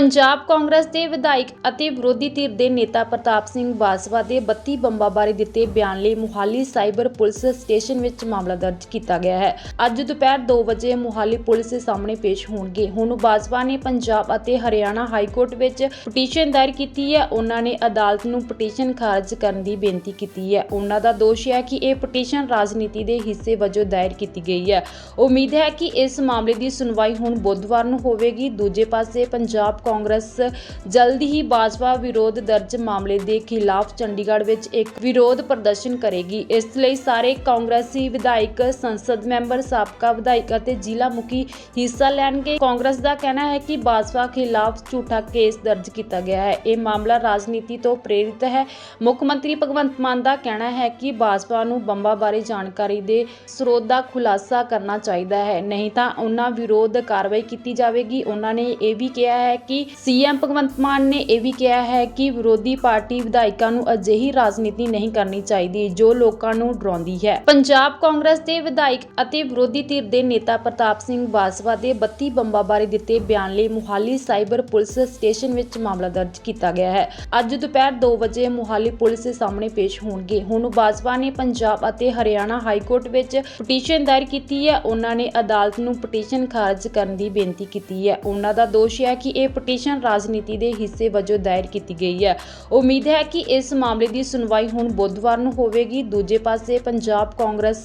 ਪੰਜਾਬ ਕਾਂਗਰਸ ਦੇ ਵਿਧਾਇਕ ਅਤੇ ਵਿਰੋਧੀ ਧਿਰ ਦੇ ਨੇਤਾ ਪ੍ਰਤਾਪ ਸਿੰਘ ਬਾਜਵਾ ਦੇ 32 ਬੰਬਾਂ ਬਾਰੇ ਦਿੱਤੇ ਬਿਆਨ ਲਈ ਮੁਹਾਲੀ ਸਾਈਬਰ ਪੁਲਿਸ ਸਟੇਸ਼ਨ ਵਿੱਚ ਮਾਮਲਾ ਦਰਜ ਕੀਤਾ ਗਿਆ ਹੈ। ਅੱਜ ਦੁਪਹਿਰ 2 ਵਜੇ ਮੁਹਾਲੀ ਪੁਲਿਸ ਦੇ ਸਾਹਮਣੇ ਪੇਸ਼ ਹੋਣਗੇ। ਹੁਣ ਬਾਜਵਾ ਨੇ ਪੰਜਾਬ ਅਤੇ ਹਰਿਆਣਾ ਹਾਈ ਕੋਰਟ ਵਿੱਚ ਪਟੀਸ਼ਨ ਦਾਇਰ ਕੀਤੀ ਹੈ। ਉਹਨਾਂ ਨੇ ਅਦਾਲਤ ਨੂੰ ਪਟੀਸ਼ਨ ਖਾਰਜ ਕਰਨ ਦੀ ਬੇਨਤੀ ਕੀਤੀ ਹੈ। ਉਹਨਾਂ ਦਾ ਦੋਸ਼ ਹੈ ਕਿ ਇਹ ਪਟੀਸ਼ਨ ਰਾਜਨੀਤੀ ਦੇ ਹਿੱਸੇ ਵਜੋਂ ਦਾਇਰ ਕੀਤੀ ਗਈ ਹੈ। ਉਮੀਦ ਹੈ ਕਿ ਇਸ ਮਾਮਲੇ ਦੀ ਸੁਣਵਾਈ ਹੁਣ ਬੁੱਧਵਾਰ ਨੂੰ ਹੋਵੇਗੀ। ਦੂਜੇ ਪਾਸੇ ਪੰਜਾਬ ਕਾਂਗਰਸ ਜਲਦ ਹੀ ਭਾਜਪਾ ਵਿਰੋਧ ਦਰਜ ਮਾਮਲੇ ਦੇ ਖਿਲਾਫ ਚੰਡੀਗੜ੍ਹ ਵਿੱਚ ਇੱਕ ਵਿਰੋਧ ਪ੍ਰਦਰਸ਼ਨ ਕਰੇਗੀ। ਇਸ ਲਈ ਸਾਰੇ ਕਾਂਗਰਸੀ ਵਿਧਾਇਕ, ਸੰਸਦ ਮੈਂਬਰ, ਸਾਬਕਾ ਵਿਧਾਇਕ ਅਤੇ ਜ਼ਿਲ੍ਹਾ ਮੁਖੀ ਹਿੱਸਾ ਲੈਣਗੇ। ਕਾਂਗਰਸ ਦਾ ਕਹਿਣਾ ਹੈ ਕਿ ਭਾਜਪਾ ਖਿਲਾਫ ਝੂਠਾ ਕੇਸ ਦਰਜ ਕੀਤਾ ਗਿਆ ਹੈ। ਇਹ ਮਾਮਲਾ ਰਾਜਨੀਤੀ ਤੋਂ ਪ੍ਰੇਰਿਤ ਹੈ। ਮੁੱਖ ਮੰਤਰੀ ਭਗਵੰਤ ਮਾਨ ਦਾ ਕਹਿਣਾ ਹੈ ਕਿ ਭਾਜਪਾ ਨੂੰ ਬੰਬਾਂ ਬਾਰੇ ਜਾਣਕਾਰੀ ਦੇ ਸਰੋਤ ਦਾ ਖੁਲਾਸਾ ਕਰਨਾ ਚਾਹੀਦਾ ਹੈ। ਨਹੀਂ ਤਾਂ ਉਹਨਾਂ ਵਿਰੋਧ ਕਾਰਵਾਈ ਕੀਤੀ ਜਾਵੇਗੀ। ਉਹਨਾਂ ਨੇ ਇਹ ਵੀ ਕਿਹਾ ਹੈ ਕਿ ਸੀਐਮ ਭਗਵੰਤ ਮਾਨ ਨੇ ਇਹ ਵੀ ਕਿਹਾ ਹੈ ਕਿ ਵਿਰੋਧੀ ਪਾਰਟੀ ਵਿਧਾਇਕਾਂ ਨੂੰ ਅਜਿਹੀ ਰਾਜਨੀਤੀ ਨਹੀਂ ਕਰਨੀ ਚਾਹੀਦੀ ਜੋ ਲੋਕਾਂ ਨੂੰ ਡਰਾਉਂਦੀ ਹੈ। ਪੰਜਾਬ ਕਾਂਗਰਸ ਦੇ ਵਿਧਾਇਕ ਅਤੇ ਵਿਰੋਧੀ ਧਿਰ ਦੇ ਨੇਤਾ ਪ੍ਰਤਾਪ ਸਿੰਘ ਬਾਜਵਾ ਦੇ 32 ਬੰਬਾਂ ਬਾਰੇ ਦਿੱਤੇ ਬਿਆਨ ਲਈ ਮੁਹਾਲੀ ਸਾਈਬਰ ਪੁਲਿਸ ਸਟੇਸ਼ਨ ਵਿੱਚ ਮਾਮਲਾ ਦਰਜ ਕੀਤਾ ਗਿਆ ਹੈ। ਅੱਜ ਦੁਪਹਿਰ 2 ਵਜੇ ਮੁਹਾਲੀ ਪੁਲਿਸ ਦੇ ਸਾਹਮਣੇ ਪੇਸ਼ ਹੋਣਗੇ। ਹੁਣ ਬਾਜਵਾ ਨੇ ਪੰਜਾਬ ਅਤੇ ਹਰਿਆਣਾ ਹਾਈ ਕੋਰਟ ਵਿੱਚ ਪਟੀਸ਼ਨ ਦਾਇਰ ਕੀਤੀ ਹੈ। ਉਹਨਾਂ ਨੇ ਅਦਾਲਤ ਨੂੰ ਪਟੀਸ਼ਨ ਖਾਰਜ ਕਰਨ ਦੀ ਬੇਨਤੀ ਕੀਤੀ ਹੈ। ਉਹਨਾਂ ਦਾ ਦੋਸ਼ ਹੈ ਕਿ ਇਹ ਪਟੀਸ਼ਨ ਰਾਜਨੀਤੀ ਦੇ ਹਿੱਸੇ ਵਜੋਂ ਦਾਇਰ ਕੀਤੀ ਗਈ ਹੈ। ਉਮੀਦ ਹੈ ਕਿ ਇਸ ਮਾਮਲੇ ਦੀ ਸੁਣਵਾਈ ਹੁਣ ਬੁੱਧਵਾਰ ਨੂੰ ਹੋਵੇਗੀ। ਦੂਜੇ ਪਾਸੇ ਪੰਜਾਬ ਕਾਂਗਰਸ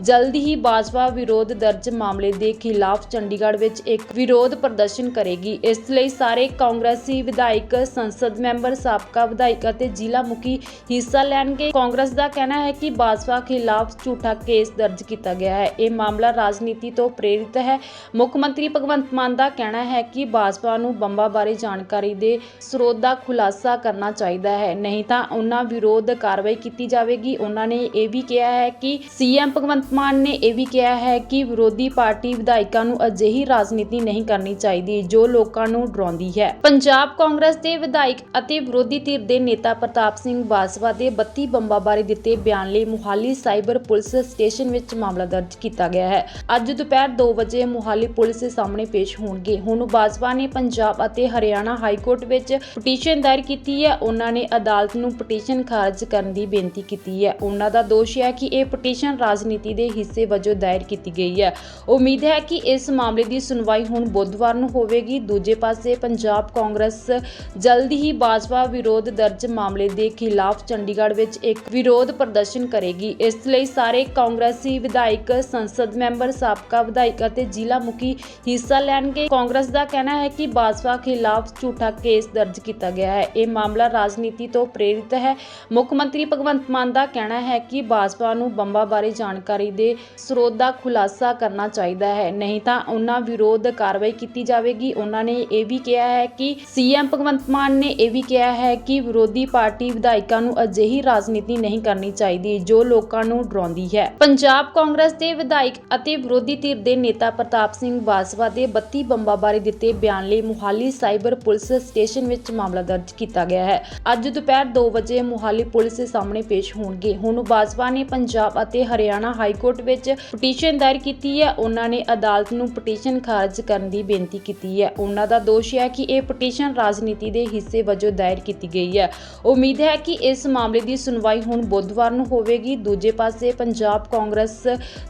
ਜਲਦ ਹੀ ਬਾਜਵਾ ਵਿਰੋਧ ਦਰਜ ਮਾਮਲੇ ਦੇ ਖਿਲਾਫ ਚੰਡੀਗੜ੍ਹ ਵਿੱਚ ਇੱਕ ਵਿਰੋਧ ਪ੍ਰਦਰਸ਼ਨ ਕਰੇਗੀ। ਇਸ ਲਈ ਸਾਰੇ ਕਾਂਗਰਸੀ ਵਿਧਾਇਕ, ਸੰਸਦ ਮੈਂਬਰ, ਸਾਬਕਾ ਵਿਧਾਇਕ ਅਤੇ ਜ਼ਿਲ੍ਹਾ ਮੁਖੀ ਹਿੱਸਾ ਲੈਣਗੇ। ਕਾਂਗਰਸ ਦਾ ਕਹਿਣਾ ਹੈ ਕਿ ਬਾਜਵਾ ਖਿਲਾਫ ਝੂਠਾ ਕੇਸ ਦਰਜ ਕੀਤਾ ਗਿਆ ਹੈ। ਇਹ ਮਾਮਲਾ ਰਾਜਨੀਤੀ ਤੋਂ ਪ੍ਰੇਰਿਤ ਹੈ। ਮੁੱਖ ਮੰਤਰੀ ਭਗਵੰਤ ਮਾਨ ਦਾ ਕਹਿਣਾ ਹੈ ਕਿ ਬਾਜਵਾ ਨੂੰ ਬੰਬਾਂ ਬਾਰੇ ਜਾਣਕਾਰੀ ਦੇ ਸਰੋਤ ਦਾ ਖੁਲਾਸਾ ਕਰਨਾ ਚਾਹੀਦਾ ਹੈ। ਨਹੀਂ ਤਾਂ ਉਹਨਾਂ ਵਿਰੋਧ ਕਾਰਵਾਈ ਕੀਤੀ ਜਾਵੇਗੀ। ਉਹਨਾਂ ਨੇ ਇਹ ਵੀ ਕਿਹਾ ਹੈ ਕਿ ਸੀਐਮ ਭਗਵੰਤ ਮਾਨ ਨੇ ਇਹ ਵੀ ਕਿਹਾ ਹੈ ਕਿ ਵਿਰੋਧੀ ਪਾਰਟੀ ਵਿਧਾਇਕਾਂ ਨੂੰ ਅਜਿਹੀ ਰਾਜਨੀਤੀ ਨਹੀਂ ਕਰਨੀ ਚਾਹੀਦੀ, ਜੋ ਲੋਕਾਂ ਨੂੰ ਡਰਾਉਂਦੀ ਹੈ। ਪੰਜਾਬ ਕਾਂਗਰਸ ਦੇ ਵਿਧਾਇਕ ਅਤੇ ਵਿਰੋਧੀ ਧਿਰ ਦੇ ਨੇਤਾ ਪ੍ਰਤਾਪ ਸਿੰਘ ਬਾਜਵਾ ਦੇ 32 ਬੰਬਾਂ ਬਾਰੇ ਦਿੱਤੇ ਬਿਆਨ ਲਈ ਮੁਹਾਲੀ ਸਾਈਬਰ ਪੁਲਿਸ ਸਟੇਸ਼ਨ ਵਿੱਚ ਮਾਮਲਾ ਦਰਜ ਕੀਤਾ ਗਿਆ ਹੈ। ਅੱਜ ਦੁਪਹਿਰ 2 ਵਜੇ ਮੁਹਾਲੀ ਪੁਲਿਸ ਦੇ ਸਾਹਮਣੇ ਪੇਸ਼ ਹੋਣਗੇ। ਹੁਣ ਬਾਜਵਾ ਨੇ ਪੰਜਾਬ ਅਤੇ ਹਰਿਆਣਾ ਹਾਈ ਕੋਰਟ ਵਿੱਚ ਪਟੀਸ਼ਨ ਦਾਇਰ ਕੀਤੀ ਹੈ। ਉਹਨਾਂ ਨੇ ਅਦਾਲਤ ਨੂੰ ਪਟੀਸ਼ਨ ਖਾਰਜ ਕਰਨ ਦੀ ਬੇਨਤੀ ਕੀਤੀ ਹੈ। ਉਹਨਾਂ ਦਾ ਦੋਸ਼ ਹੈ ਕਿ ਇਹ ਪਟੀਸ਼ਨ ਰਾਜਨੀਤੀ ਦੇ ਹਿੱਸੇ ਵਜੋਂ ਦਾਇਰ ਕੀਤੀ ਗਈ ਹੈ। ਉਮੀਦ ਹੈ ਕਿ ਇਸ ਮਾਮਲੇ ਦੀ ਸੁਣਵਾਈ ਹੁਣ ਬੁੱਧਵਾਰ ਨੂੰ ਹੋਵੇਗੀ। ਦੂਜੇ ਪਾਸੇ ਪੰਜਾਬ ਕਾਂਗਰਸ ਜਲਦੀ ਹੀ ਬਾਜਵਾ ਵਿਰੋਧ ਦਰਜ ਮਾਮਲੇ ਦੇ ਖਿਲਾਫ ਚੰਡੀਗੜ੍ਹ ਵਿੱਚ ਇੱਕ ਵਿਰੋਧ ਪ੍ਰਦਰਸ਼ਨ ਕਰੇਗੀ। ਇਸ ਲਈ ਸਾਰੇ ਕਾਂਗਰਸੀ ਵਿਧਾਇਕ, ਸੰਸਦ ਮੈਂਬਰ, ਸਾਬਕਾ ਵਿਧਾਇਕ ਅਤੇ ਜ਼ਿਲ੍ਹਾ ਮੁਖੀ ਹਿੱਸਾ ਲੈਣਗੇ। ਕਾਂਗਰਸ ਦਾ ਕਹਿਣਾ ਹੈ ਕਿ ਬਾਜਵਾ ਖਿਲਾਫ ਝੂਠਾ ਕੇਸ ਦਰਜ ਕੀਤਾ ਗਿਆ ਹੈ। ਇਹ ਮਾਮਲਾ ਰਾਜਨੀਤੀ ਤੋਂ ਪ੍ਰੇਰਿਤ ਹੈ। ਮੁੱਖ ਮੰਤਰੀ ਭਗਵੰਤ ਮਾਨ ਦਾ ਕਹਿਣਾ ਹੈ ਕਿ ਬਾਜਵਾ ਨੂੰ ਬੰਬਾਂ ਬਾਰੇ ਜਾਣਕਾਰੀ ਦੇ ਸਰੋਤ ਦਾ ਖੁਲਾਸਾ ਕਰਨਾ ਚਾਹੀਦਾ ਹੈ। ਨਹੀਂ ਤਾਂ ਉਹਨਾਂ ਵਿਰੋਧ ਕਾਰਵਾਈ ਕੀਤੀ ਜਾਵੇਗੀ। ਉਹਨਾਂ ਨੇ ਇਹ ਵੀ ਕਿਹਾ ਹੈ ਕਿ ਸੀਐਮ ਭਗਵੰਤ ਮਾਨ ਨੇ ਇਹ ਵੀ ਕਿਹਾ ਹੈ ਕਿ ਵਿਰੋਧੀ ਪਾਰਟੀ ਵਿਧਾਇਕਾਂ ਨੂੰ ਅਜਿਹੀ ਰਾਜਨੀਤੀ ਨਹੀਂ ਕਰਨੀ ਚਾਹੀਦੀ ਜੋ ਲੋਕਾਂ ਨੂੰ ਡਰਾਉਂਦੀ ਹੈ। ਪੰਜਾਬ ਕਾਂਗਰਸ ਦੇ ਵਿਧਾਇਕ ਅਤੇ ਵਿਰੋਧੀ ਧਿਰ ਦੇ ਨੇਤਾ ਪ੍ਰਤਾਪ ਸਿੰਘ ਬਾਜਵਾ ਦੇ 32 ਬੰਬਾਂ ਬਾਰੇ ਦਿੱਤੇ ਬਿਆਨ ਲਈ ਮੁਹਾਲੀ ਸਾਈਬਰ ਪੁਲਿਸ ਸਟੇਸ਼ਨ ਵਿੱਚ ਮਾਮਲਾ ਦਰਜ ਕੀਤਾ ਗਿਆ ਹੈ। ਅੱਜ ਦੁਪਹਿਰ 2 ਵਜੇ ਮੋਹਾਲੀ ਪੁਲਿਸ ਦੇ ਸਾਹਮਣੇ ਪੇਸ਼ ਹੋਣਗੇ। ਹੁਣ ਬਾਜਵਾ ਨੇ ਪੰਜਾਬ ਅਤੇ ਹਰਿਆਣਾ ਹਾਈ ਕੋਰਟ ਵਿੱਚ ਪਟੀਸ਼ਨ ਦਾਇਰ ਕੀਤੀ ਹੈ। ਉਹਨਾਂ ਨੇ ਅਦਾਲਤ ਨੂੰ ਪਟੀਸ਼ਨ ਖਾਰਜ ਕਰਨ ਦੀ ਬੇਨਤੀ ਕੀਤੀ ਹੈ। ਉਹਨਾਂ ਦਾ ਦੋਸ਼ ਹੈ ਕਿ ਇਹ ਪਟੀਸ਼ਨ ਰਾਜਨੀਤੀ ਦੇ ਹਿੱਸੇ ਵਜੋਂ ਦਾਇਰ ਕੀਤੀ ਗਈ ਹੈ। ਉਮੀਦ ਹੈ ਕਿ ਇਸ ਮਾਮਲੇ ਦੀ ਸੁਣਵਾਈ ਹੁਣ ਬੁੱਧਵਾਰ ਨੂੰ ਹੋਵੇਗੀ। ਦੂਜੇ ਪਾਸੇ ਪੰਜਾਬ ਕਾਂਗਰਸ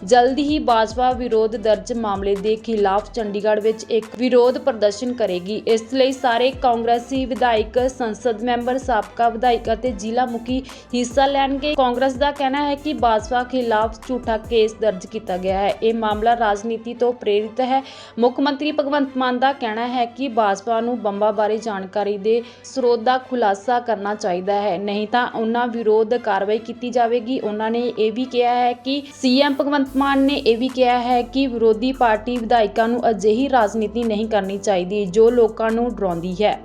ਜਲਦੀ ਹੀ ਬਾਜਵਾ ਵਿਰੋਧ ਦਰਜ ਮਾਮਲੇ ਦੇ ਖਿਲਾਫ ਚੰਡੀਗੜ੍ਹ ਵਿੱਚ ਇੱਕ ਵਿਰੋਧ ਪ੍ਰਦਰਸ਼ਨ ਕਰੇਗੀ। ਇਸ ਲਈ ਸਾਰੇ ਕਾਂਗਰਸੀ ਵਿਧਾਇਕ, ਸੰਸਦ ਮੈਂਬਰ, ਸਾਬਕਾ ਵਿਧਾਇਕ ਅਤੇ ਜ਼ਿਲ੍ਹਾ ਮੁਖੀ ਹਿੱਸਾ ਲੈਣਗੇ। ਕਾਂਗਰਸ ਦਾ ਕਹਿਣਾ ਹੈ ਕਿ ਬਾਜਵਾ ਖਿਲਾਫ ਝੂਠਾ ਕੇਸ ਦਰਜ ਕੀਤਾ ਗਿਆ ਹੈ। ਇਹ ਮਾਮਲਾ ਰਾਜਨੀਤੀ ਤੋਂ ਪ੍ਰੇਰਿਤ ਹੈ। ਮੁੱਖ ਮੰਤਰੀ ਭਗਵੰਤ ਮਾਨ ਦਾ ਕਹਿਣਾ ਹੈ ਕਿ ਬਾਜਵਾ ਨੂੰ ਬੰਬਾਂ ਬਾਰੇ ਜਾਣਕਾਰੀ ਦੇ ਸਰੋਤ ਦਾ ਖੁਲਾਸਾ ਕਰਨਾ ਚਾਹੀਦਾ ਹੈ। ਨਹੀਂ ਤਾਂ ਉਹਨਾਂ ਵਿਰੋਧ ਕਾਰਵਾਈ ਕੀਤੀ ਜਾਵੇਗੀ। ਉਹਨਾਂ ਨੇ ਇਹ ਵੀ ਕਿਹਾ ਹੈ ਕਿ ਸੀਐਮ ਭਗਵੰਤ ਮਾਨ ਨੇ ਇਹ ਵੀ ਕਿਹਾ ਹੈ ਕਿ ਵਿਰੋਧੀ ਪਾਰਟੀ ਵਿਧਾਇਕਾਂ ਨੂੰ ਅਜਿਹੀ ਰਾਜਨੀਤੀ ਨਹੀਂ ਕਰਨੀ ਚਾਹੀਦੀ। ਜੋ ਲੋਕ ਲੋਕਾਂ ਨੂੰ ਡਰਾਉਂਦੀ ਹੈ।